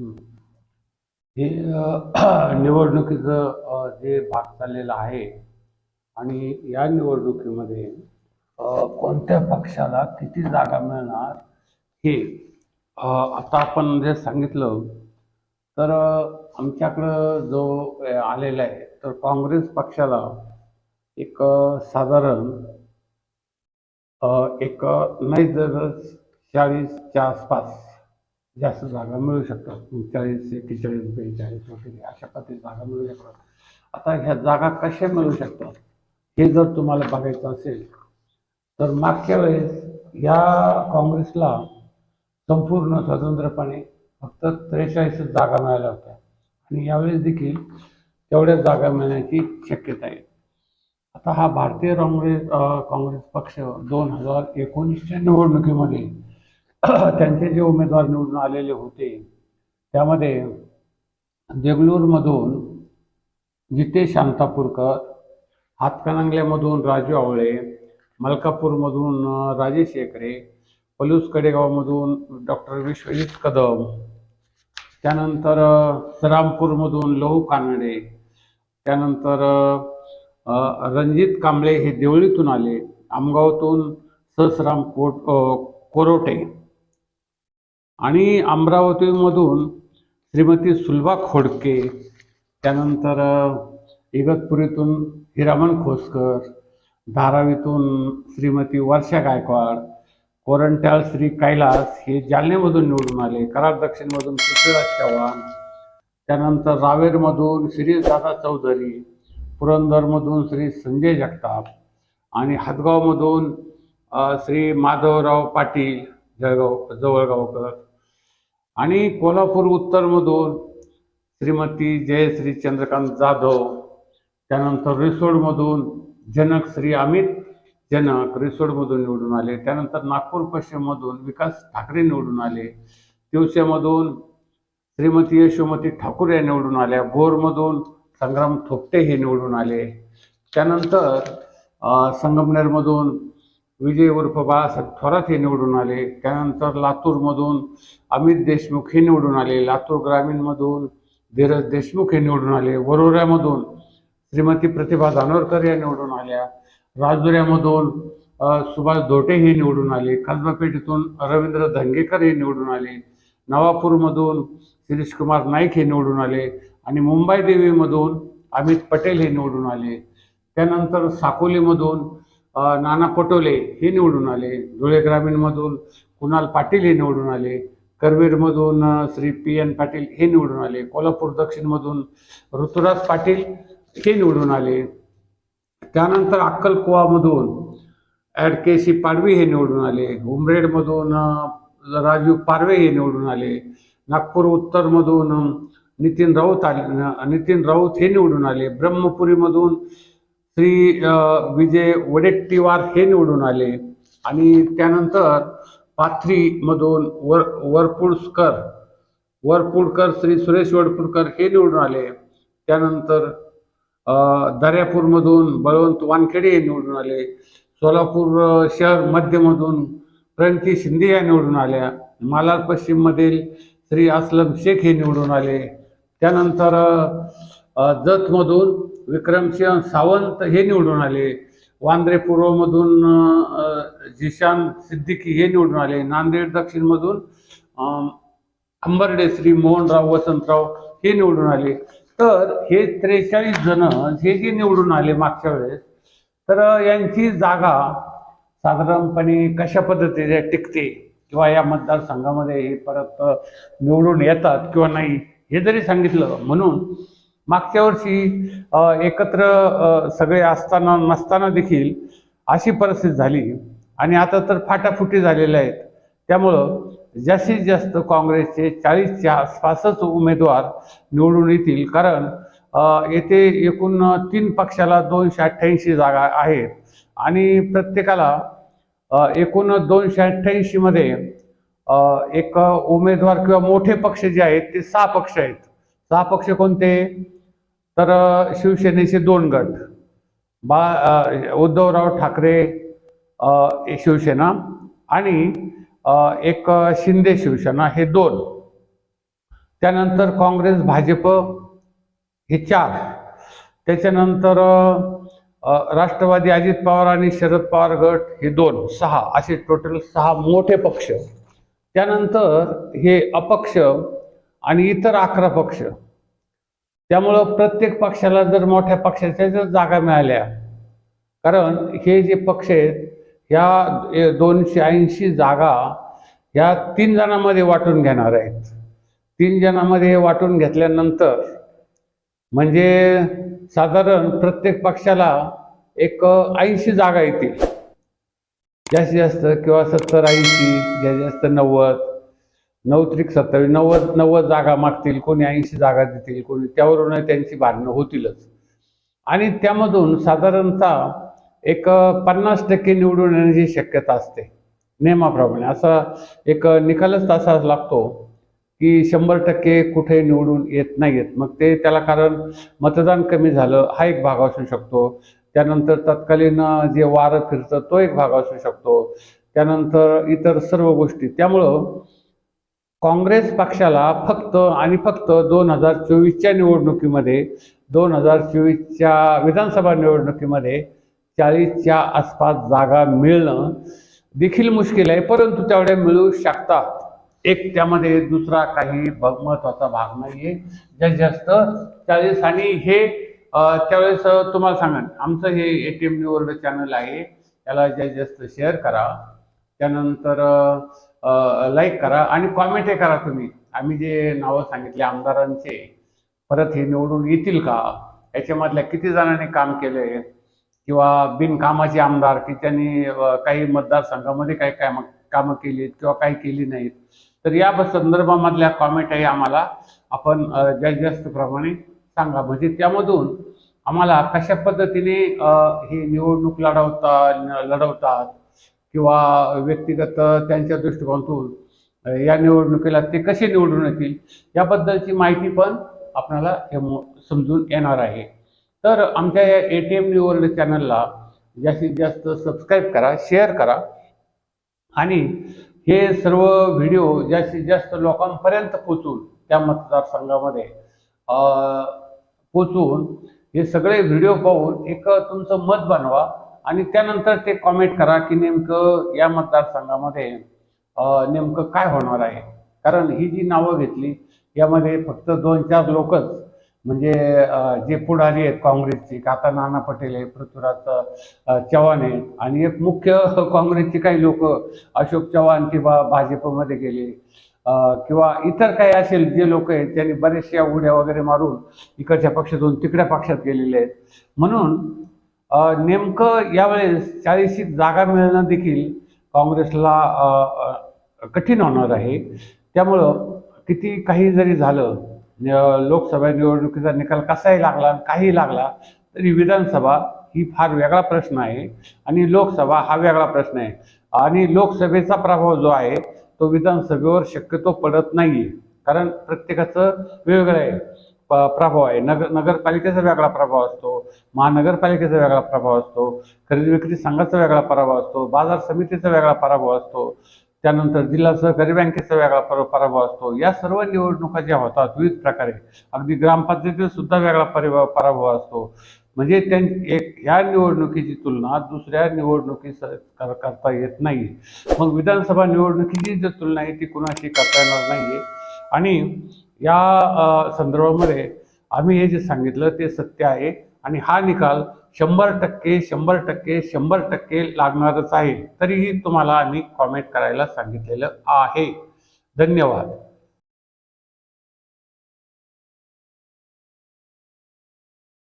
हे निवडणुकीचं जे भाग चाललेला आहे आणि या निवडणुकीमध्ये कोणत्या पक्षाला किती जागा मिळणार हे आता आपण जे सांगितलं तर आमच्याकडं जो आलेला आहे तर काँग्रेस पक्षाला एक साधारण एक नाही जर चाळीसच्या आसपास जास्त जागा मिळू शकतात. चाळीस एक्केचाळीस बेचाळीस वगैरे अशा पद्धती जागा मिळू शकतात. आता ह्या जागा कशा मिळू शकतात हे जर तुम्हाला बघायचं असेल तर मागच्या वेळेस या काँग्रेसला संपूर्ण स्वतंत्रपणे फक्त त्रेचाळीसच जागा मिळाल्या होत्या. आणि यावेळेस देखील तेवढ्याच जागा मिळण्याची शक्यता आहे. आता हा भारतीय काँग्रेस काँग्रेस पक्ष दोन हजार एकोणीसच्या निवडणुकीमध्ये त्यांचे जे उमेदवार निवडून आलेले होते त्यामध्ये देगलूरमधून जितेश शांतापूरकर हातकणंगल्यामधून राजू आवळे मलकापूरमधून राजेश एकरे पलूस कडेगावमधून डॉक्टर विश्वजित कदम त्यानंतर सरामपूरमधून लहू कानडे त्यानंतर रणजित कांबळे हे देवळीतून आले आमगावतून ससराम कोट कोरोटे. आणि अमरावतीमधून श्रीमती सुलभा खोडके त्यानंतर इगतपुरीतून हिरामन खोसकर धारावीतून श्रीमती वर्षा गायकवाड कोरंट्याल श्री कैलास हे जालन्यामधून निवडून आले कराड दक्षिणमधून पृथ्वीराज चव्हाण त्यानंतर रावेरमधून श्री दादा चौधरी पुरंदरमधून श्री संजय जगताप आणि हातगावमधून श्री माधवराव पाटील जळगाव जवळगावकर. आणि कोल्हापूर उत्तरमधून श्रीमती जयश्री चंद्रकांत जाधव त्यानंतर रिसोडमधून जनक श्री अमित जनक रिसोडमधून निवडून आले. त्यानंतर नागपूर पश्चिममधून विकास ठाकरे निवडून आले. तिवसेमधून श्रीमती यशोमती ठाकूर या निवडून आल्या. भोरमधून संग्राम थोपटे हे निवडून आले. त्यानंतर संगमनेरमधून विजय उर्फ बाळासाहेब थोरात हे निवडून आले. त्यानंतर लातूरमधून अमित देशमुख हे निवडून आले. लातूर ग्रामीणमधून धीरज देशमुख हे निवडून आले. वरोऱ्यामधून श्रीमती प्रतिभा जानोरकर या निवडून आल्या. राजुऱ्यामधून सुभाष धोटे हे निवडून आले. कसबापेठीतून रवींद्र धंगेकर हे निवडून आले. नवापूरमधून शिरीष कुमार नाईक हे निवडून आले. आणि मुंबई देवीमधून अमित पटेल हे निवडून आले. त्यानंतर साकोलीमधून नाना पटोले हे निवडून आले. धुळे ग्रामीणमधून कुणाल पाटील हे निवडून आले. करवीरमधून श्री पी एन पाटील हे निवडून आले. कोल्हापूर दक्षिणमधून ऋतुराज पाटील हे निवडून आले. त्यानंतर अक्कलकुवामधून ॲड के सी पाडवी हे निवडून आले. उमरेडमधून राजीव राजू पारवे हे निवडून आले. नागपूर उत्तरमधून नितीन राऊत आले नितीन राऊत हे निवडून आले. ब्रह्मपुरीमधून श्री विजय वडेट्टीवार हे निवडून आले. आणि त्यानंतर पाथरीमधून वर वरपुडकर वरपुडकर श्री सुरेश वडपुडकर हे निवडून आले. त्यानंतर दर्यापूरमधून बळवंत वानखेडे हे निवडून आले. सोलापूर शहर मध्यमधून प्रणती शिंदे या निवडून आल्या. मालाड पश्चिममधील श्री असलम शेख हे निवडून आले. त्यानंतर जतमधून विक्रमसिंह सावंत हे निवडून आले. वांद्रे पूर्वमधून जिशान सिद्दीकी हे निवडून आले. नांदेड दक्षिणमधून अंबर्डे श्री मोहनराव वसंतराव हे निवडून आले. तर हे त्रेचाळीस जण हे जे निवडून आले मागच्या वेळेस तर यांची जागा साधारणपणे कशा पद्धतीने टिकते? किंवा या मतदारसंघामध्ये हे परत निवडून येतात किंवा नाही हे जरी सांगितलं म्हणून मागच्या वर्षी एकत्र सगळे असताना नसताना देखील अशी परिस्थिती झाली. आणि आता तर फाटाफुटी झालेल्या आहेत. त्यामुळं जास्तीत जास्त काँग्रेसचे चाळीसच्या आसपासच उमेदवार निवडून येतील. कारण येथे एकूण तीन पक्षाला दोनशे अठ्ठ्याऐंशी जागा आहेत. आणि प्रत्येकाला एकूण दोनशे अठ्ठ्याऐंशीमध्ये एक उमेदवार किंवा मोठे पक्ष जे आहेत ते सहा पक्ष आहेत. सहा पक्ष कोणते? तर शिवसेनेचे दोन गट. बा उद्धवराव ठाकरे शिवसेना आणि एक शिंदे शिवसेना हे दोन. त्यानंतर काँग्रेस भाजप हे चार. त्याच्यानंतर राष्ट्रवादी अजित पवार आणि शरद पवार गट हे दोन सहा. असे टोटल सहा मोठे पक्ष. त्यानंतर हे अपक्ष आणि इतर अकरा पक्ष. त्यामुळं प्रत्येक पक्षाला जर मोठ्या पक्षाच्या जर जागा मिळाल्या कारण हे जे पक्ष आहेत ह्या दोनशे ऐंशी जागा ह्या तीन जणांमध्ये वाटून घेणार आहेत. तीन जणांमध्ये वाटून घेतल्यानंतर म्हणजे साधारण प्रत्येक पक्षाला एक ऐंशी जागा येतील. जास्तीत जास्त किंवा सत्तर ऐंशी जास्तीत जास्त नव्वद. नऊ त्रिक सत्तावीस नव्वद नव्वद जागा मागतील कोणी ऐंशी जागा देतील कोणी त्यावरून त्यांची भांडणं होतीलच. आणि त्यामधून साधारणतः एक पन्नास टक्के निवडून येण्याची शक्यता असते. नियमाप्रमाणे असा एक निकालच तसा लागतो की शंभर टक्के कुठे निवडून येत नाहीत मग ते त्याला कारण मतदान कमी झालं हा एक भाग असू शकतो. त्यानंतर तत्कालीन जे वारं फिरतं तो एक भाग असू शकतो. त्यानंतर इतर सर्व गोष्टी. त्यामुळं काँग्रेस पक्षाला फक्त आणि फक्त दोन हजार चोवीसच्या निवडणुकीमध्ये दोन हजार चोवीसच्या विधानसभा निवडणुकीमध्ये चाळीसच्या आसपास जागा मिळणं देखील मुश्किल आहे परंतु तेवढ्या मिळू शकतात. एक त्यामध्ये दुसरा काही महत्त्वाचा महत्त्वाचा भाग नाही आहे जास्तीत जास्त चाळीस आणि हे त्यावेळेस तुम्हाला सांगा आमचं हे A T M new world channel आहे त्याला जास्तीत जास्त शेअर करा. त्यानंतर लाईक करा आणि कॉमेंटही करा तुम्ही. आम्ही जे नावं सांगितले आमदारांचे परत हे निवडून येतील का? याच्यामधल्या किती जणांनी काम केले किंवा बिनकामाचे आमदार की त्यांनी काही मतदारसंघामध्ये काही काम कामं केली आहेत किंवा काही केली नाहीत? तर या संदर्भामधल्या कॉमेंटही आम्हाला आपण जास्तीत जास्त प्रमाणे सांगा. म्हणजे त्यामधून आम्हाला कशा पद्धतीने हे ही निवडणूक लढवता लढवतात? किंवा व्यक्तिगत त्यांच्या दृष्टिकोनातून या निवडणुकीला ते कसे निवडून येतील याबद्दलची माहिती पण आपणाला हे समजून येणार आहे. तर आमच्या या ए टी एम न्यू चॅनलला जास्तीत जास्त सबस्क्राईब करा शेअर करा आणि हे सर्व व्हिडिओ जास्तीत जास्त लोकांपर्यंत पोचून त्या मतदारसंघामध्ये अ, पोचून हे सगळे व्हिडिओ पाहून एक तुमचं मत बनवा. आणि त्यानंतर ते कॉमेंट करा की नेमकं या मतदारसंघामध्ये नेमकं काय होणार आहे? कारण ही जी नावं घेतली यामध्ये फक्त दोन चार लोकच म्हणजे जे पुढारी आहेत काँग्रेसची काका नाना पटेल आहे पृथ्वीराज चव्हाण आहेत आणि एक मुख्य काँग्रेसचे काही लोक अशोक चव्हाण किंवा भाजपमध्ये गेले किंवा इतर काही असेल जे लोक आहेत त्यांनी बरेचशा उड्या वगैरे मारून इकडच्या पक्षातून तिकड्या पक्षात गेलेले आहेत. म्हणून नेमकं यावेळेस चाळीशी जागा मिळणं देखील. काँग्रेसला कठीण होणार आहे. त्यामुळं किती काही जरी झालं लोकसभा निवडणुकीचा निकाल कसाही लागला काही लागला तरी विधानसभा ही फार वेगळा प्रश्न आहे आणि लोकसभा हा वेगळा प्रश्न आहे. आणि लोकसभेचा प्रभाव जो आहे तो विधानसभेवर शक्यतो पडत नाही कारण प्रत्येकाचं वेगवेगळं आहे. प्रभाव आहे. नगर नगरपालिकेचा वेगळा प्रभाव असतो महानगरपालिकेचा वेगळा प्रभाव असतो खरेदी विक्री संघाचा वेगळा प्रभाव असतो बाजार समितीचा वेगळा पराभव असतो त्यानंतर जिल्हा सहकारी बँकेचा वेगळा पर पराभव असतो. या सर्व निवडणुका ज्या होतात विविध प्रकारे अगदी ग्रामपंचायतीचा सुद्धा वेगळा परिभाव पराभव असतो. म्हणजे त्यां एक ह्या निवडणुकीची तुलना दुसऱ्या निवडणुकी कर करता येत नाही. मग विधानसभा निवडणुकीची जर तुलना आहे ती कुणाशी करता येणार नाही आहे आणि या संदर्भामध्ये आम्ही हे जे सांगितलं ते सत्य आहे आणि हा निकाल शंभर टक्के शंभर टक्के शंभर टक्के लागणारच आहे. तरीही तुम्हाला आम्ही कॉमेंट करायला सांगितलेलं आहे. धन्यवाद.